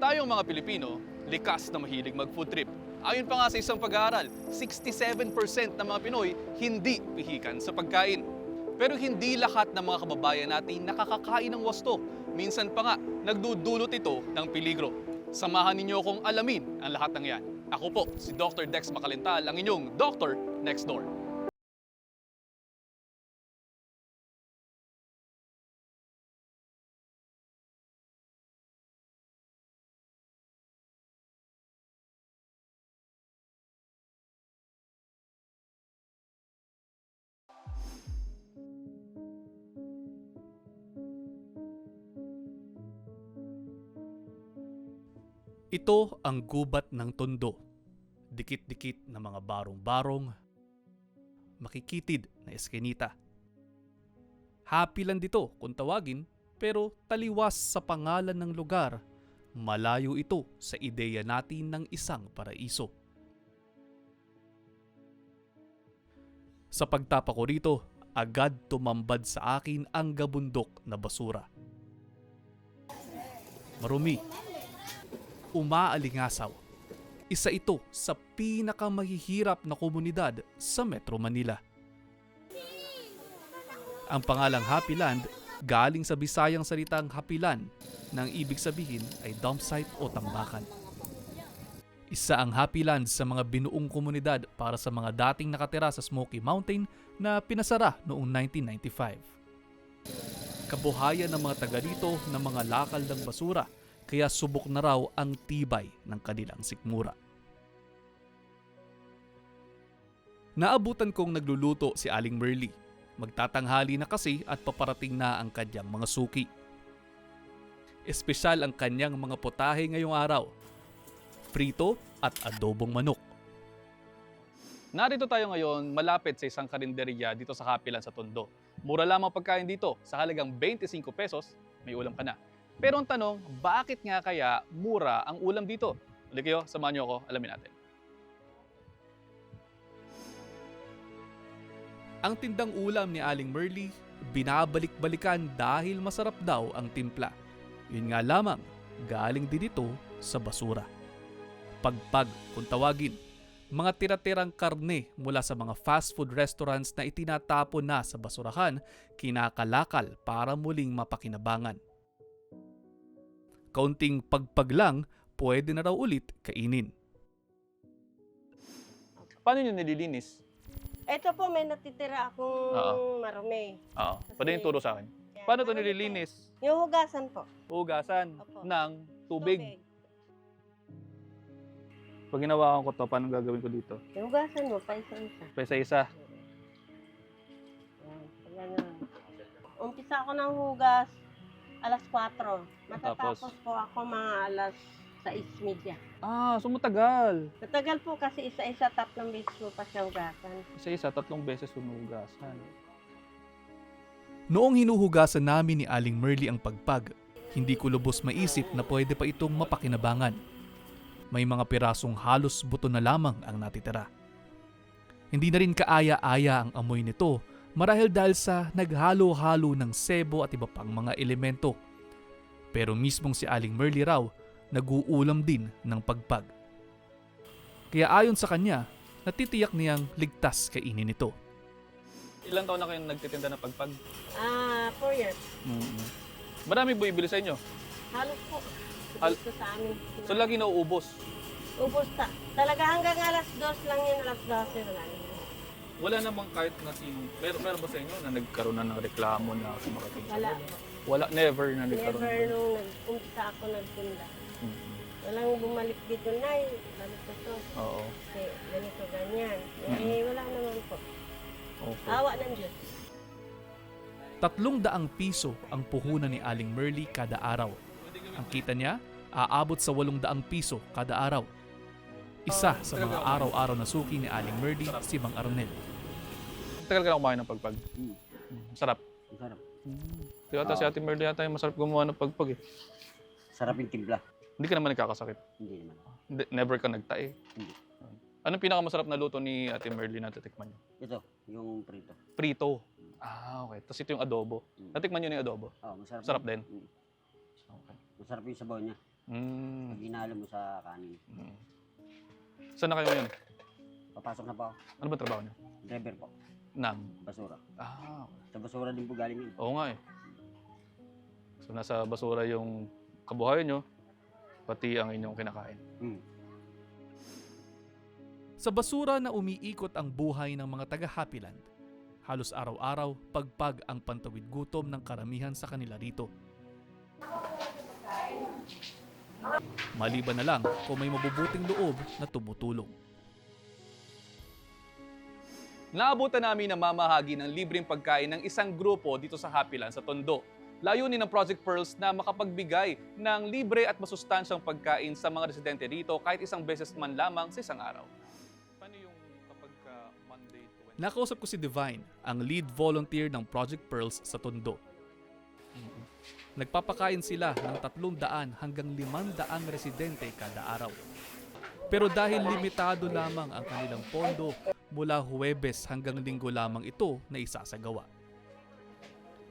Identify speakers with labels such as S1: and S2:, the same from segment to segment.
S1: Tayong mga Pilipino, likas na mahilig mag-food trip. Ayon pa nga sa isang pag-aaral, 67% ng mga Pinoy hindi pihikan sa pagkain. Pero hindi lahat ng mga kababayan natin nakakakain ng wasto. Minsan pa nga, nagdudulot ito ng peligro. Samahan ninyo akong alamin ang lahat ng yan. Ako po, si Dr. Dex Makalintal, ang inyong Doctor Next Door. Ito ang gubat ng tondo. Dikit-dikit na mga barong-barong, makikitid na eskenita. Happy lang dito kung tawagin, pero taliwas sa pangalan ng lugar, malayo ito sa ideya natin ng isang paraiso. Sa pagtapa ko rito, agad tumambad sa akin ang gabundok na basura. Marumi, umaalingasaw. Isa ito sa pinakamahihirap na komunidad sa Metro Manila. Ang pangalang Happy Land galing sa Bisayang salitang hapilan nang ibig sabihin ay dump site o tambakan. Isa ang Happy Land sa mga binuong komunidad para sa mga dating nakatira sa Smoky Mountain na pinasara noong 1995. Kabuhayan ng mga taga rito ng mga lakal ng basura kaya subok na raw ang tibay ng kanilang sikmura. Naabutan kong nagluluto si Aling Merly. Magtatanghali na kasi at paparating na ang kanyang mga suki. Espesyal ang kanyang mga potahe ngayong araw. Prito at adobong manok. Narito tayo ngayon malapit sa isang karinderya dito sa Kapilan sa Tondo. Mura lamang pagkain dito sa halagang 25 pesos, may ulam ka na. Pero ang tanong, bakit nga kaya mura ang ulam dito? Ulit kayo, samahan niyo ako, alamin natin. Ang tindang ulam ni Aling Merly, binabalik-balikan dahil masarap daw ang timpla. Yun nga lamang, galing din ito sa basura. Pagpag kung tawagin, mga tira-tirang karne mula sa mga fast food restaurants na itinatapon na sa basurahan, kinakalakal para muling mapakinabangan. Kaunting pagpag lang, pwede na raw ulit kainin. Paano nyo nililinis?
S2: Ito po, may natitira akong
S1: Oo.
S2: marumi.
S1: Oo, pwede yung turo sa akin.
S2: Yan.
S1: Paano ito nililinis?
S2: Yung hugasan po.
S1: Hugasan
S2: Opo.
S1: ng tubig. Pag ginawa ko to, paano gagawin ko dito?
S2: Yung hugasan mo, pa isa-isa.
S1: Pa isa-isa.
S2: Yan, ganun. Umpisa ako ng hugas alas 4. Matatapos
S1: Tapos?
S2: po ako mga alas 6.30.
S1: Ah, sumatagal.
S2: Matagal po kasi isa-isa, tatlong beses po pa siya hugasan.
S1: Isa-isa, tatlong beses humugasan. Noong hinuhugasan namin ni Aling Merly ang pagpag, hindi ko lubos maisip na pwede pa itong mapakinabangan. May mga pirasong halos buto na lamang ang natitira. Hindi na rin kaaya-aya ang amoy nito marahil dahil sa naghalo-halo ng sebo at iba pang mga elemento. Pero mismong si Aling Merly raw, nag-uulam din ng pagpag. Kaya ayon sa kanya, natitiyak niyang ligtas kainin ito. Ilan taon na kayong nagtitinda ng pagpag?
S2: Ah, 4 years.
S1: Marami bumibili sa inyo.
S2: Halos po.
S1: Hal-
S2: Dito sa amin.
S1: So lagi nauubos.
S2: Ubus ta. Talaga hanggang alas 2 lang yun, alas 12 wala na.
S1: Wala namang kahit na sino. Meron, meron ba sa inyo na nagkaroon na ng reklamo na sumarating sa
S2: Wala.
S1: inyo? Wala, never na nagkaroon.
S2: Never nung nag-umpisa ako nagtinda.
S1: Mhm.
S2: Walang bumalik dito na ganito to.
S1: Oo.
S2: Kasi ganito ganyan. Eh,
S1: Mm.
S2: wala naman po.
S1: Okay.
S2: Awa ng Diyos.
S1: Tatlong daang piso ang puhunan ni Aling Merly kada araw. Ang kita niya, aabot sa walong daang piso kada araw. Isa sa mga araw-araw na suki ni Aling Merly si Mang Arnel. Tagal ka na kumain ng pagpag.
S3: Mm.
S1: Sarap.
S3: Sarap.
S1: Di ata si Ate Merly yata yung masarap gumawa ng pagpag eh.
S3: Sarap yung timpla.
S1: Hindi ka naman nagkakasakit.
S3: Hindi naman.
S1: Hindi, never ka nagtae.
S3: Hindi.
S1: Anong pinakamasarap na luto ni Ate Merly na titikman niyo?
S3: Ito, yung prito.
S1: Prito. Ah, okay. Tapos ito yung adobo.
S3: Mm.
S1: Natikman niyo na yung adobo.
S3: Oh, masarap.
S1: Sarap
S3: yun.
S1: din?
S3: Mm.
S1: Okay.
S3: Masarap yung sabaw niya.
S4: Mm.
S3: Pag inalo mo sa kanin.
S4: Mm. Saan na kayo ngayon?
S3: Papasok na po ako.
S4: Ano ba trabaho niyo?
S3: Driver po.
S4: Nang.
S3: Basura.
S4: Ah,
S3: Sa basura din po galing yun.
S4: oo nga eh. So nasa basura yung kabuhayan nyo, pati ang inyong kinakain.
S3: Hmm.
S1: Sa basura na umiikot ang buhay ng mga taga Happyland, halos araw-araw pagpag ang pantawid gutom ng karamihan sa kanila rito. Maliban na lang kung may mabubuting loob na tumutulong.
S4: Naabutan namin na mamahagi ng libreng pagkain ng isang grupo dito sa Happyland sa Tondo. Layunin ng Project Pearls na makapagbigay ng libre at masustansyang pagkain sa mga residente dito kahit isang beses man lamang sa isang araw. Paano yung kapag Monday to Wednesday?
S1: Nakausap ko si Divine, ang lead volunteer ng Project Pearls sa Tondo. Nagpapakain sila ng 300 hanggang 500 residente kada araw. Pero dahil limitado lamang ang kanilang pondo, mula Huwebes hanggang Linggo lamang ito na isasagawa.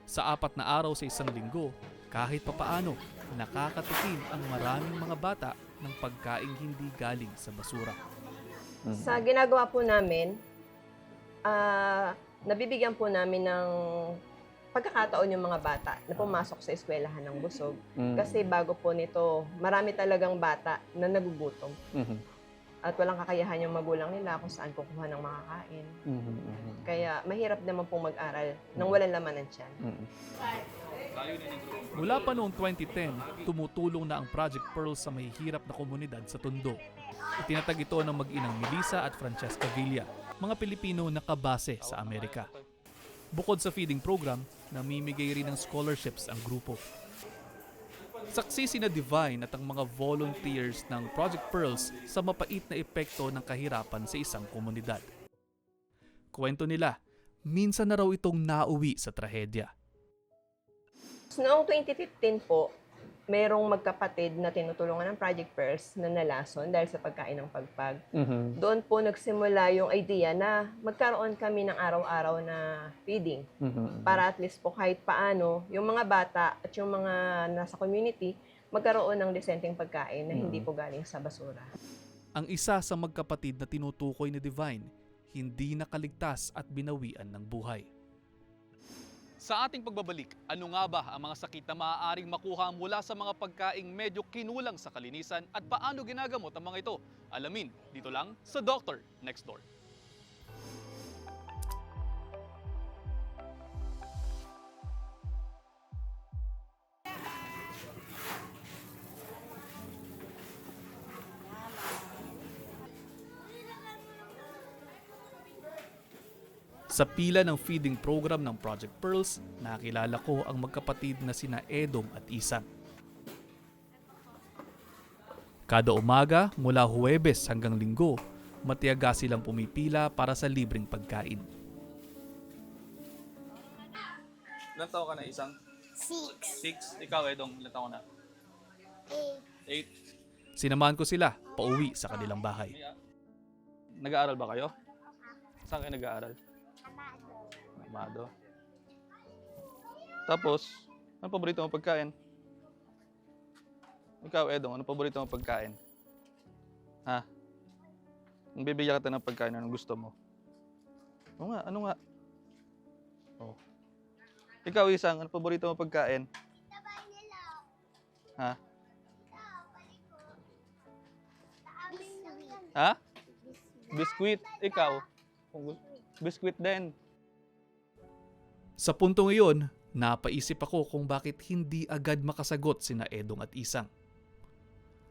S1: Sa apat na araw sa isang linggo, kahit papaano, nakakatikim ang maraming mga bata ng pagkaing hindi galing sa basura.
S5: Sa ginagawa po namin, ah, nabibigyan po namin ng pagkakataon yung mga bata na pumasok sa eskwelahan ng busog.
S4: Mm.
S5: Kasi bago po nito, marami talagang bata na nagugutom.
S4: Mhm.
S5: At walang kakayahan yung magulang nila kung saan kukuha ng makakain.
S4: Mhm, mhm,
S5: Kaya mahirap naman pong mag-aral nang walang laman ng tiyan.
S4: mhm.
S1: Mula pa noong 2010, tumutulong na ang Project Pearl sa mahihirap na komunidad sa Tondo. Itinatag ito ng mag-inang Melissa at Francesca Villa, mga Pilipino na kabase sa Amerika. Bukod sa feeding program, namimigay rin ng scholarships ang grupo. Saksi sina Divine at ang mga volunteers ng Project Pearls sa mapait na epekto ng kahirapan sa isang komunidad. Kwento nila, minsan na raw itong nauwi sa trahedya.
S5: Noong 2015 po, merong magkapatid na tinutulungan ng Project Pearls na nalason dahil sa pagkain ng pagpag.
S4: Mhm.
S5: Doon po nagsimula yung idea na magkaroon kami ng araw-araw na feeding.
S4: Mhm.
S5: para at least po kahit paano, yung mga bata at yung mga nasa community, magkaroon ng desenteng pagkain na hindi
S4: Mm.
S5: po galing sa basura.
S1: Ang isa sa magkapatid na tinutukoy ni Divine, hindi nakaligtas at binawian ng buhay.
S4: Sa ating pagbabalik, ano nga ba ang mga sakit na maaaring makuha mula sa mga pagkaing medyo kinulang sa kalinisan at paano ginagamot ang mga ito? Alamin dito lang sa Doctor Next Door.
S1: Sa pila ng feeding program ng Project Pearls, nakilala ko ang magkapatid na sina Edong at Isang. Kada umaga, mula Huwebes hanggang Linggo, matiyaga silang pumipila para sa libreng pagkain.
S4: Ilan taon ka na isang?
S6: Six,
S4: Six. Ikaw, Edong, ilan taon na?
S6: eight,
S4: Eight.
S1: Sinamahan ko sila pauwi sa kanilang bahay.
S4: Nag-aaral ba kayo? Saan kayo nag-aaral? Amado. Tapos, ano paborito mo pagkain? Ikaw, Edong, ano paborito mo pagkain? Ha? Kung bibigyan kita ng pagkain, anong gusto mo? Oo nga, ano nga? Oh. Ikaw, Isang, ano paborito mo pagkain? Ha? Ha? Biskuit. Ikaw? Biskuit din.
S1: Sa puntong iyon, napaisip ako kung bakit hindi agad makasagot sina Edong at Isang.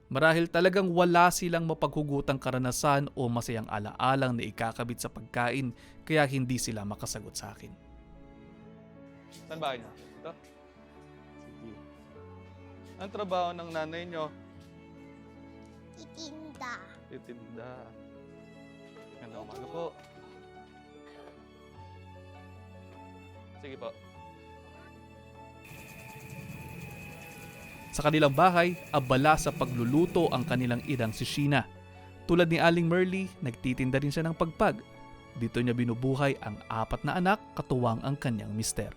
S1: Marahil talagang wala silang mapaghugutang karanasan o masayang alaalang na ikakabit sa pagkain kaya hindi sila makasagot sa akin.
S4: Saan bahay niyo? Ito? Ang trabaho ng nanay niyo?
S6: titinda.
S4: Titinda. Ganda umaga po. Sige po.
S1: Sa kanilang bahay, abala sa pagluluto ang kanilang idang si Sheena. Tulad ni Aling Merly, nagtitinda rin siya ng pagpag. Dito niya binubuhay ang apat na anak katuwang ang kanyang mister.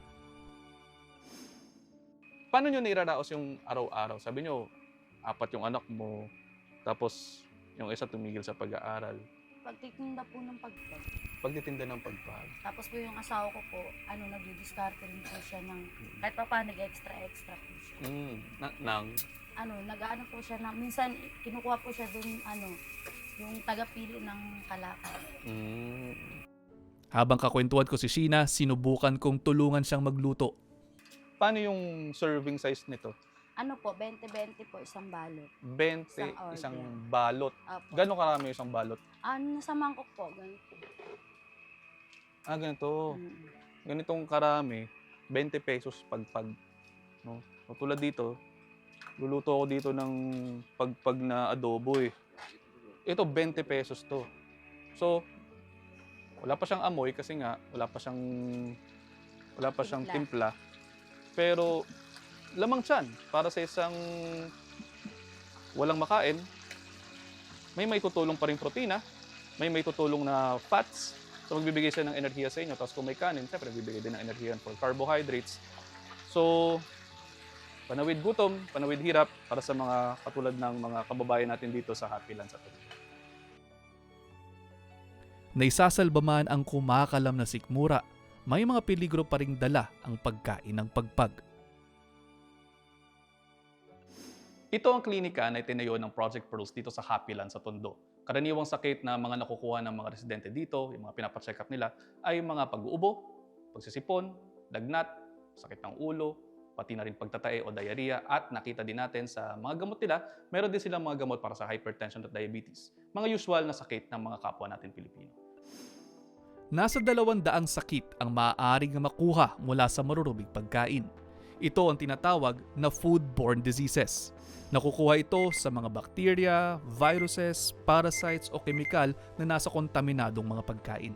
S4: Paano niyo niraraos yung araw-araw? Sabi niyo, apat yung anak mo, tapos yung isa tumigil sa pag-aaral.
S7: Pagtitinda po ng pagpag.
S4: Pagtitinda ng pagpag.
S7: Tapos po yung asawa ko po, ano, nagdi-discarte rin po siya ng, kahit pa paano, nag-extra-extra po siya.
S4: Mm, na, nang,
S7: Ano, nag-ano po siya na, minsan kinukuha po siya dun, ano, yung tagapili ng kalakal.
S4: mm,
S1: Habang kakwentuhan ko si Sheena, sinubukan kong tulungan siyang magluto.
S4: paano yung serving size nito?
S7: Ano po, 20-20 po isang balot.
S4: 20,
S7: Isang order.
S4: isang balot.
S7: Apo.
S4: Gano'ng karami yung isang balot?
S7: Ano, nasa mangkok po, ganito.
S4: Ah, ganito.
S7: Mm.
S4: Ganitong karami, 20 pesos pagpag. No? So, tulad dito, luluto ako dito ng pagpag na adobo eh. Ito, 20 pesos to. So, wala pa siyang amoy kasi nga, wala pa siyang, wala pa siyang
S7: Timpla.
S4: timpla. Pero, lamang tiyan para sa isang walang makain, may may tutulong pa rin protina, may may tutulong na fats, So magbibigay siya ng enerhiya sa inyo. Tapos kung may kanin, syempre nagbibigay din ng enerhiya for carbohydrates. So, panawid gutom, panawid hirap para sa mga katulad ng mga kababayan natin dito sa Happy Land sa Tondo.
S1: Naisasalba man ang kumakalam na sikmura, may mga peligro pa ring dala ang pagkain ng pagpag.
S4: Ito ang klinika na itinayo ng Project Pearls dito sa Happy Land sa Tondo. Karaniwang sakit na mga nakukuha ng mga residente dito, yung mga pinapacheck up nila, ay mga pag-uubo, pagsisipon, lagnat, sakit ng ulo, pati na rin pagtatae o diarrhea at nakita din natin sa mga gamot nila, meron din silang mga gamot para sa hypertension at diabetes. Mga usual na sakit ng mga kapwa natin Pilipino.
S1: Nasa dalawang daang sakit ang maaaring makuha mula sa maruruming pagkain. Ito ang tinatawag na foodborne diseases. Nakukuha ito sa mga bacteria, viruses, parasites o kemikal na nasa kontaminadong mga pagkain.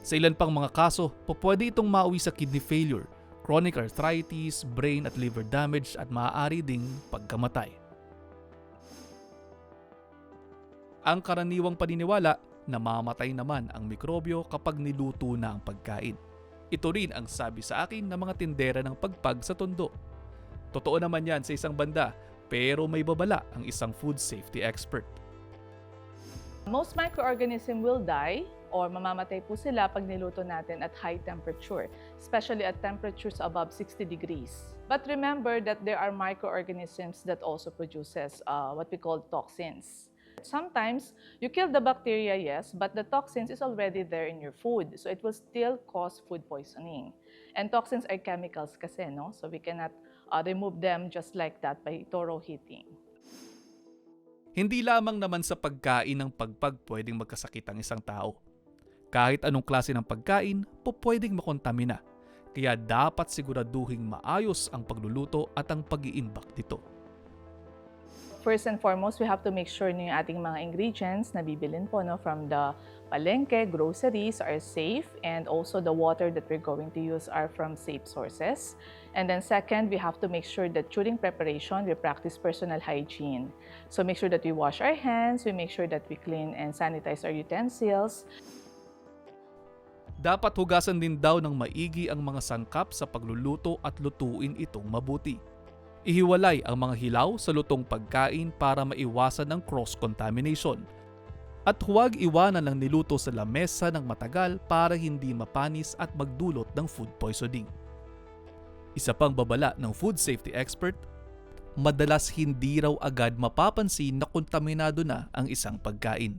S1: Sa ilan pang mga kaso, pwede itong mauwi sa kidney failure, chronic arthritis, brain at liver damage at maaari ding pagkamatay. Ang karaniwang paniniwala, namamatay naman ang mikrobyo kapag niluto na ang pagkain. Ito rin ang sabi sa akin ng mga tindera ng pagpag sa tondo. Totoo naman yan sa isang banda, pero may babala ang isang food safety expert.
S8: Most microorganism will die or mamamatay po sila pag niluto natin at high temperature, especially at temperatures above 60 degrees. But remember that there are microorganisms that also produces uh, what we call toxins. Sometimes you kill the bacteria, yes, but the toxins is already there in your food, so it will still cause food poisoning. And toxins are chemicals kasi, no? So we cannot uh, remove them just like that by thorough heating.
S1: Hindi lamang naman sa pagkain ng pagpag pwedeng magkasakit ang isang tao. Kahit anong klase ng pagkain, po pwedeng makontamina. Kaya dapat siguraduhing maayos ang pagluluto at ang pag-iimbak nito.
S8: First and foremost, we have to make sure na yung ating mga ingredients na bibilin po no, from the palengke, groceries are safe and also the water that we're going to use are from safe sources. And then second, we have to make sure that during preparation, we practice personal hygiene. So make sure that we wash our hands, we make sure that we clean and sanitize our utensils.
S1: Dapat hugasan din daw ng maigi ang mga sangkap sa pagluluto at lutuin itong mabuti. Ihiwalay ang mga hilaw sa lutong pagkain para maiwasan ang cross-contamination. At huwag iwanan ng niluto sa lamesa ng matagal para hindi mapanis at magdulot ng food poisoning. Isa pang babala ng food safety expert, madalas hindi raw agad mapapansin na kontaminado na ang isang pagkain.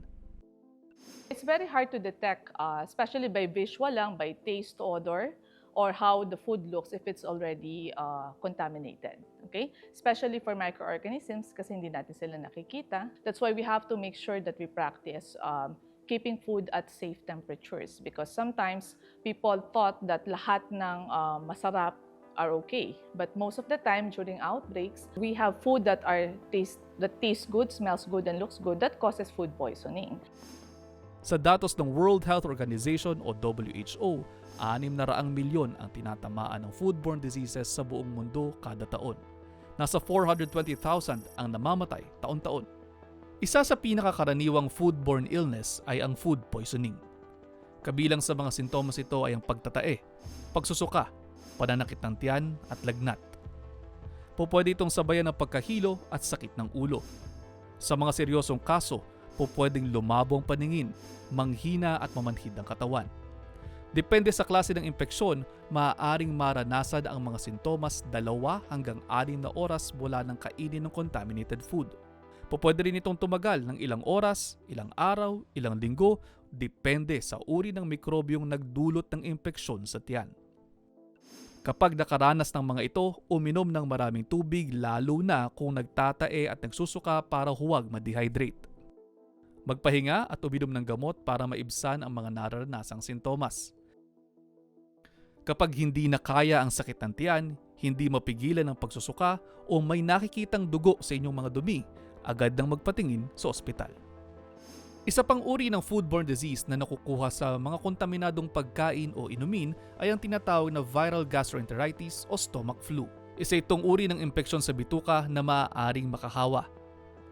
S8: It's very hard to detect, uh, especially by visual lang, by taste, odor, or how the food looks if it's already uh, contaminated. Okay? Especially for microorganisms kasi hindi natin sila nakikita. That's why we have to make sure that we practice um, keeping food at safe temperatures because sometimes people thought that lahat ng uh, masarap are okay. But most of the time during outbreaks, we have food that are taste that tastes good, smells good, and looks good that causes food poisoning.
S1: Sa datos ng World Health Organization o WHO, 600 milyon ang tinatamaan ng foodborne diseases sa buong mundo kada taon. Nasa 420,000 ang namamatay taon-taon. Isa sa pinakakaraniwang foodborne illness ay ang food poisoning. Kabilang sa mga sintomas ito ay ang pagtatae, pagsusuka, pananakit ng tiyan at lagnat. pupwede itong sabayan ng pagkahilo at sakit ng ulo. Sa mga seryosong kaso, pupwedeng lumabo ang paningin, manghina at mamanhid ang katawan. Depende sa klase ng impeksyon, maaaring maranasan ang mga sintomas dalawa hanggang anim na oras mula ng kainin ng contaminated food. Pupwede rin itong tumagal ng ilang oras, ilang araw, ilang linggo, depende sa uri ng mikrobyong nagdulot ng impeksyon sa tiyan. Kapag nakaranas ng mga ito, uminom ng maraming tubig lalo na kung nagtatae at nagsusuka para huwag ma-dehydrate. Magpahinga at uminom ng gamot para maibsan ang mga nararanasang sintomas. Kapag hindi na kaya ang sakit ng tiyan, hindi mapigilan ang pagsusuka o may nakikitang dugo sa inyong mga dumi, agad nang magpatingin sa ospital. Isa pang uri ng foodborne disease na nakukuha sa mga kontaminadong pagkain o inumin ay ang tinatawag na viral gastroenteritis o stomach flu. Isa itong uri ng impeksyon sa bituka na maaaring makahawa.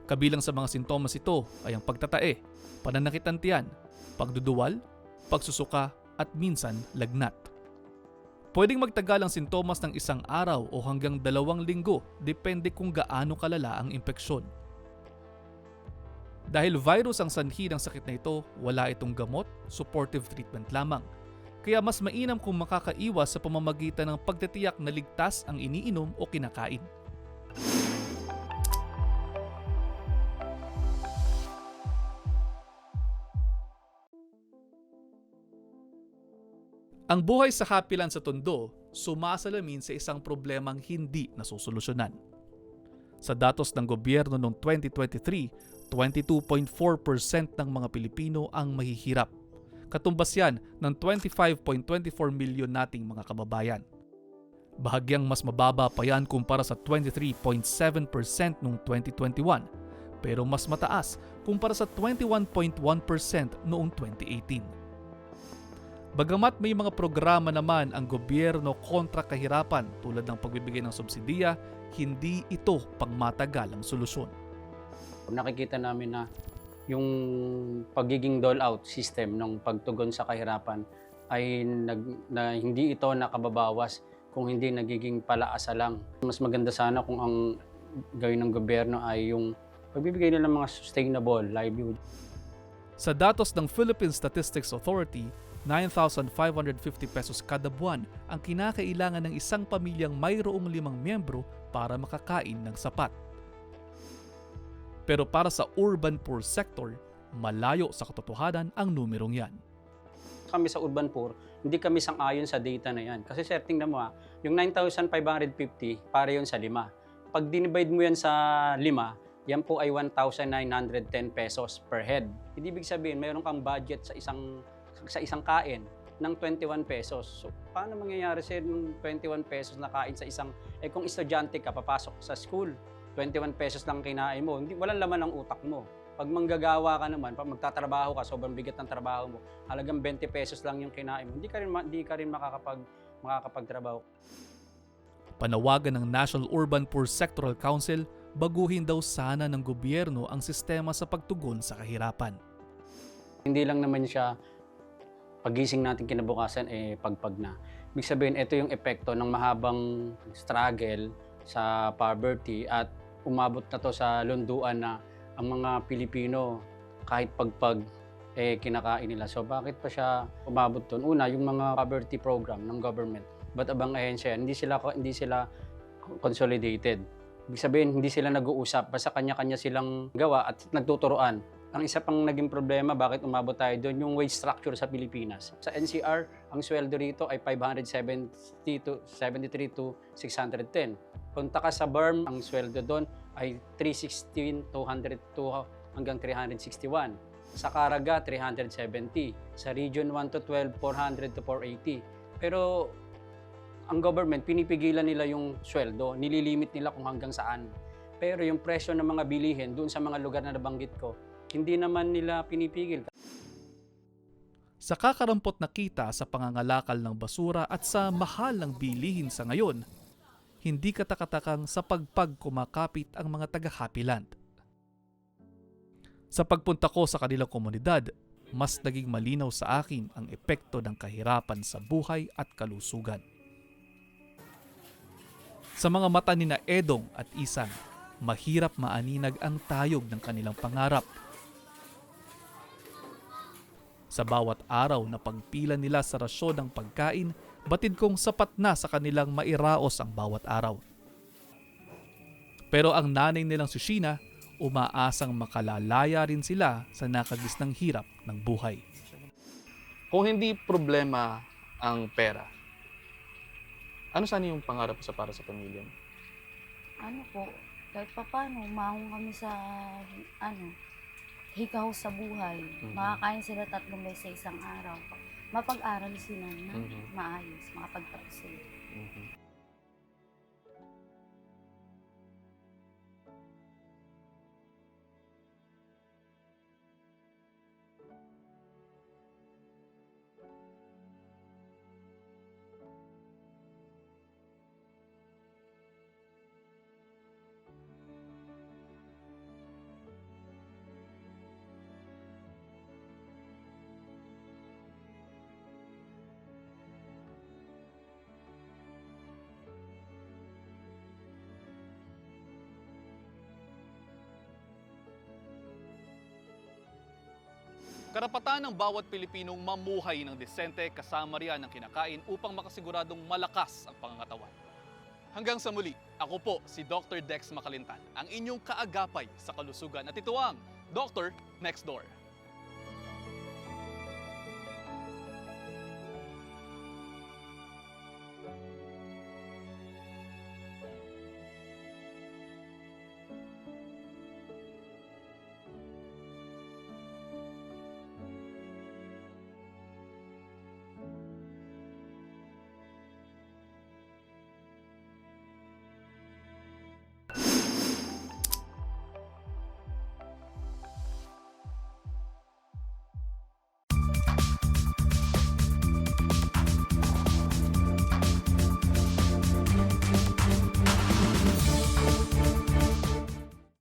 S1: Kabilang sa mga sintomas ito ay ang pagtatae, pananakit ng tiyan, pagduduwal, pagsusuka at minsan lagnat. Pwedeng magtagal ang sintomas ng isang araw o hanggang dalawang linggo depende kung gaano kalala ang impeksyon. Dahil virus ang sanhi ng sakit na ito, wala itong gamot, supportive treatment lamang. Kaya mas mainam kung makakaiwas sa pamamagitan ng pagtitiyak na ligtas ang iniinom o kinakain. Ang buhay sa Hapilan sa Tondo sumasalamin sa isang problemang hindi nasusolusyonan. Sa datos ng gobyerno noong 2023, 22.4% ng mga Pilipino ang mahihirap. Katumbas yan ng 25.24 milyon nating mga kababayan. Bahagyang mas mababa pa yan kumpara sa 23.7% noong 2021, pero mas mataas kumpara sa 21.1% noong 2018. Bagamat may mga programa naman ang gobyerno kontra kahirapan tulad ng pagbibigay ng subsidiya, hindi ito pangmatagal ang solusyon.
S9: nakikita namin na yung pagiging dole-out system ng pagtugon sa kahirapan ay nag, na hindi ito nakababawas kung hindi nagiging palaasa lang. Mas maganda sana kung ang gawin ng gobyerno ay yung pagbibigay nila ng mga sustainable livelihood.
S1: Sa datos ng Philippine Statistics Authority, 9,550 pesos kada buwan ang kinakailangan ng isang pamilyang mayroong limang miyembro para makakain ng sapat. Pero para sa urban poor sector, malayo sa katotohanan ang numerong yan.
S9: Kami sa urban poor, hindi kami sang-ayon sa data na yan. Kasi sir, tingnan mo ha, yung 9,550 para yun sa lima. Pag dinivide mo yan sa lima, yan po ay 1,910 pesos per head. Ibig sabihin, mayroon kang budget sa isang sa isang kain ng 21 pesos. So, paano mangyayari sa yung 21 pesos na kain sa isang, eh kung estudyante ka, papasok sa school, 21 pesos lang kinain mo, hindi, walang laman ang utak mo. Pag manggagawa ka naman, pag magtatrabaho ka, sobrang bigat ng trabaho mo, halagang 20 pesos lang yung kinain mo, hindi ka rin, hindi ka rin makakapag, makakapagtrabaho.
S1: Panawagan ng National Urban Poor Sectoral Council, baguhin daw sana ng gobyerno ang sistema sa pagtugon sa kahirapan.
S9: Hindi lang naman siya pagising natin kinabukasan eh pagpag na. Ibig sabihin, ito yung epekto ng mahabang struggle sa poverty at umabot na to sa lunduan na ang mga Pilipino kahit pagpag eh kinakain nila. So bakit pa siya umabot doon? Una, yung mga poverty program ng government. Ba't abang ahensya? Hindi sila hindi sila consolidated. Ibig sabihin, hindi sila nag-uusap. Basta kanya-kanya silang gawa at nagtuturoan. Ang isa pang naging problema, bakit umabot tayo doon, yung wage structure sa Pilipinas. Sa NCR, ang sweldo rito ay 570 to 73 to 610. Punta ka sa BERM, ang sweldo doon ay 316 to 102 hanggang 361. Sa Caraga, 370. Sa Region 1 to 12, 400 to 480. Pero ang government, pinipigilan nila yung sweldo, nililimit nila kung hanggang saan. Pero yung presyo ng mga bilihin doon sa mga lugar na nabanggit ko, hindi naman nila pinipigil.
S1: Sa kakarampot na kita sa pangangalakal ng basura at sa mahal ng bilihin sa ngayon, hindi katakatakang sa pagpag kumakapit ang mga taga-Happyland. Sa pagpunta ko sa kanilang komunidad, mas naging malinaw sa akin ang epekto ng kahirapan sa buhay at kalusugan. Sa mga mata ni na Edong at Isan, mahirap maaninag ang tayog ng kanilang pangarap. Sa bawat araw na pagpila nila sa rasyon ng pagkain, batid kong sapat na sa kanilang mairaos ang bawat araw. Pero ang nanay nilang si Sheena, umaasang makalalaya rin sila sa nakagisnang hirap ng buhay.
S4: Kung hindi problema ang pera, ano sana yung pangarap sa para sa pamilya mo?
S7: Ano po, kahit pa paano, umahong kami sa, ano, hikaw sa buhay.
S4: Mhm.
S7: Makakain sila tatlong beses sa isang araw. Mapag-aral sila na
S4: Mhm.
S7: maayos, makapagtapos sila.
S4: Karapatan ng bawat Pilipinong mamuhay ng desente kasama riyan ng kinakain upang makasiguradong malakas ang pangangatawan. Hanggang sa muli, ako po si Dr. Dex Makalintan, ang inyong kaagapay sa kalusugan at ito ang Dr. Next Door.